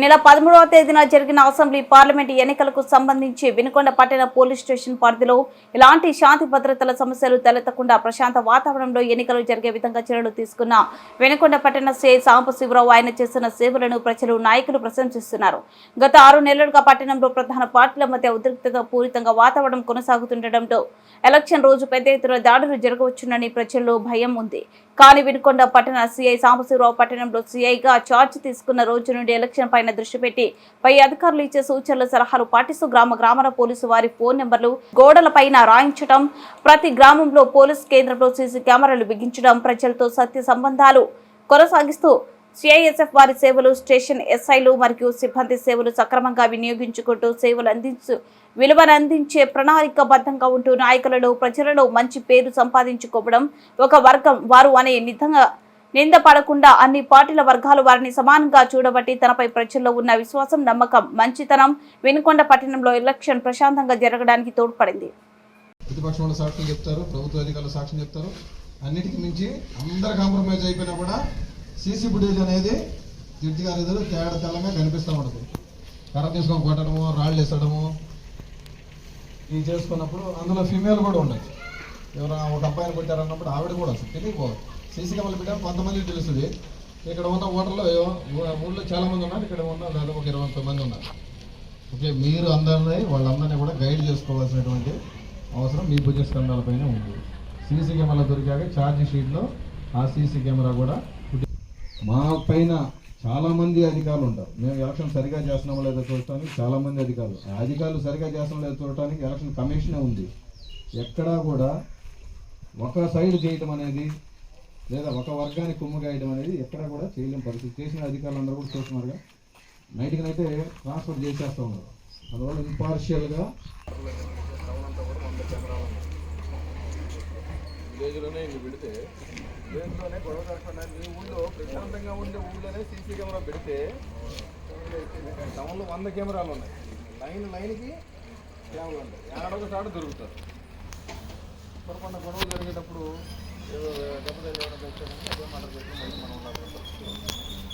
నెల పదమూడవ తేదీన జరిగిన అసెంబ్లీ పార్లమెంటు ఎన్నికలకు సంబంధించి వినుకొండ పట్టణ పోలీస్ స్టేషన్ పరిధిలో ఎలాంటి శాంతి భద్రతల సమస్యలు తలెత్తకుండా ప్రశాంత వాతావరణంలో ఎన్నికలు జరిగే విధంగా చర్యలు తీసుకున్న వినుకొండ పట్టణ సిఐ సాంబశివరావు ఆయన చేసిన సేవలను ప్రజలు నాయకులు ప్రశంసిస్తున్నారు. గత ఆరు నెలలుగా పట్టణంలో ప్రధాన పార్టీల మధ్య ఉద్రిక్తత పూరితంగా వాతావరణం కొనసాగుతుండటంతో ఎలక్షన్ రోజు పెద్ద ఎత్తున దాడులు జరగవచ్చునని ప్రజల్లో భయం ఉంది. కానీ వినుకొండ పట్టణ సిఐ సాంబశివరావు పట్టణంలో సీఐగా చార్జ్ తీసుకున్న రోజు నుండి ఎలక్షన్ పైన దృష్టి పెట్టి పై అధికారులు ఇచ్చే సూచనలు సలహాలు పాటిస్తూ గ్రామ గ్రామాల పోలీసు వారి ఫోన్ నెంబర్లు గోడలపైన రాయించడం ప్రతి గ్రామంలో పోలీస్ కేంద్రంలో సీసీ కెమెరాలు బిగించడం ప్రజలతో సత్య సంబంధాలు కొనసాగిస్తూ సిఐఎస్ఎఫ్ వారి సేవలు స్టేషన్ ఎస్ఐలు మరియు సిబ్బంది సేవలు సక్రమంగా వినియోగించుకుంటూ సేవలు అందించు విలువను అందించే ప్రణాళికబద్ధంగా ఉంటూ నాయకులలో ప్రజలలో మంచి పేరు సంపాదించుకోవడం ఒక వర్గం వారు అనే నిధంగా నింద పడకుండా అన్ని పార్టీల వర్గాలు వారిని సమానంగా చూడబట్టి తనపై ప్రజల్లో ఉన్న విశ్వాసం నమ్మకం మంచితనం వినుకొండ పట్టణంలో ఎలక్షన్ ప్రశాంతంగా జరగడానికి తోడ్పడింది. ప్రతిపక్షం సాక్ష్యం చెప్తారు ప్రభుత్వ అధికారులు సాక్ష్యం చెప్తారు. అన్నిటికీ మించి అందరు కాంప్రమైజ్ అయిపోయినా కూడా సీసీ ఫుటేజ్ అనేది జడ్జి గారి ఎదురు తేడా తెల్లంగా కనిపిస్తూ ఉండదు. కర్ర తీసుకొని కొట్టడము రాళ్ళు వేసడము ఇవి చేసుకున్నప్పుడు అందులో ఫీమేల్ కూడా ఉండొచ్చు. ఎవరైనా ఒక అబ్బాయిని కొట్టారన్నప్పుడు ఆవిడ కూడా వస్తుంది తెలియకపోదు సీసీ కెమెరాలు పెట్టారు కొంతమందికి తెలుస్తుంది. ఇక్కడ ఉన్న ఓటర్లో ఊళ్ళో చాలా మంది ఉన్నారు. ఇక్కడ ఉన్న దాదాపు ఒక ఇరవై ముప్పై మంది ఉన్నారు. ఓకే మీరు అందరినీ వాళ్ళందరినీ కూడా గైడ్ చేసుకోవాల్సినటువంటి అవసరం మీ భుజ స్కంధాలపైన ఉంది. సీసీ కెమెరా దొరికాక ఛార్జ్ షీట్లో ఆ సీసీ కెమెరా కూడా మా పైన చాలామంది అధికారులు ఉంటారు. మేము ఎలక్షన్ సరిగా చేస్తున్నామో లేదో చూడటానికి చాలామంది అధికారులు. ఆ అధికారులు సరిగా చేస్తున్నాం లేదో చూడటానికి ఎలక్షన్ కమిషనే ఉంది. ఎక్కడా కూడా ఒక సైడ్ చేయటం అనేది లేదా ఒక వర్గాన్ని కుమ్ము గాయడం అనేది ఎక్కడ కూడా చేయలేని పరిస్థితి. చేసిన అధికారులందరూ కూడా చూస్తున్నారుగా. నైట్కి అయితే ట్రాన్స్ఫర్ చేసేస్తూ ఉన్నారు. అందువల్ల ఇంపార్షియల్గా విలేజ్లోనే ఇవి పెడితే విలేజ్లోనే గొడవ కాకుండా మీ ఊళ్ళో ప్రశాంతంగా ఉండే ఊళ్ళోనే సీసీ కెమెరా పెడితే టౌన్లో వంద కెమెరాలు ఉన్నాయి. లైన్ లైన్కి కెమెరాలు ఉంటాయి ఏడొక చాట దొరుకుతారు పొరపాటున గొడవ జరిగేటప్పుడు ఏదో దెబ్బ తగిలి ఏమైనా తెచ్చారంటే అదే మాట పెట్టి మళ్ళీ మనం ఉండాలి